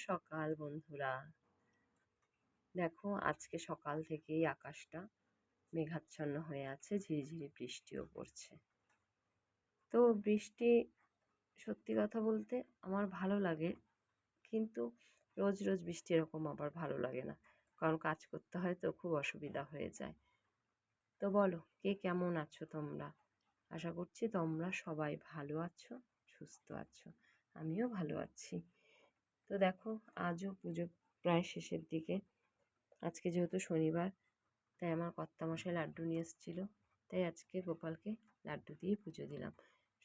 সকাল, বন্ধুরা। দেখো, আজকে সকাল থেকেই আকাশটা মেঘাচ্ছন্ন হয়ে আছে, ঝিরিঝিরি বৃষ্টিও পড়ছে। তো বৃষ্টি সত্যি কথা বলতে আমার ভালো লাগে, কিন্তু রোজ রোজ বৃষ্টি এরকম আবার ভালো লাগে না। কারণ কাজ করতে হয় তো খুব অসুবিধা হয়ে যায়। তো বলো, কে কেমন আছো তোমরা? আশা করছি তোমরা সবাই ভালো আছো, সুস্থ আছো। আমিও ভালো আছি। তো দেখো, আজও পুজো প্রায় শেষের দিকে। আজকে যেহেতু শনিবার, তাই আমার কর্তামশাই লাড্ডু নিয়ে এসেছিল। তাই আজকে গোপালকে লাড্ডু দিয়ে পুজো দিলাম।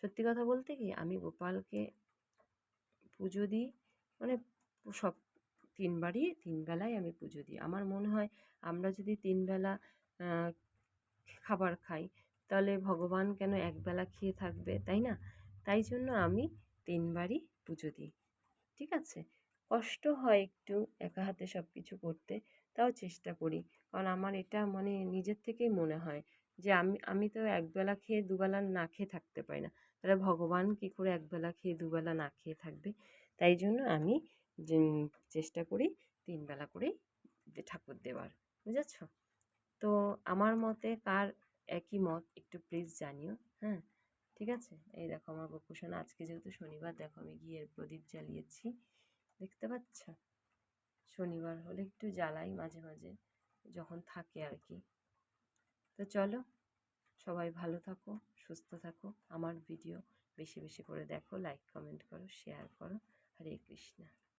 সত্যি কথা বলতে কি, আমি গোপালকে পুজো দিই মানে সব তিনবারই, তিনবেলায় আমি পুজো দিই। আমার মনে হয়, আমরা যদি তিনবেলা খাবার খাই, তাহলে ভগবান কেন একবেলা খেয়ে থাকবে, তাই না? তাই জন্য আমি তিনবারই পুজো দিই। ঠিক আছে? কষ্ট হয় একটু একা হাতে সব কিছু করতে, তাও চেষ্টা করি। কারণ আমার এটা মানে নিজের থেকেই মনে হয় যে আমি আমি তো একবেলা খেয়ে দুবেলা না খেয়ে থাকতে পারি না। তাহলে ভগবান কী করে একবেলা খেয়ে দুবেলা না খেয়ে থাকবে? তাই জন্য আমি চেষ্টা করি তিনবেলা করেই ঠাকুর দেওয়ার। বুঝেছ? তো আমার মতে কার একই মত একটু প্লিজ জানিও হ্যাঁ? ঠিক আছে? এই দেখো আমার বকুশন আজকে যেহেতু শনিবার, দেখো আমি গিয়ে প্রদীপ জ্বালিয়েছি। দেখতে পাচ্ছ? শনিবার হলে একটু জ্বালাই মাঝে মাঝে, যখন থাকে আর কি। তো চলো, সবাই ভালো থাকো, সুস্থ থাকো, আমার ভিডিও বেশি বেশি করে দেখো লাইক কমেন্ট করো শেয়ার করো। হরে কৃষ্ণা।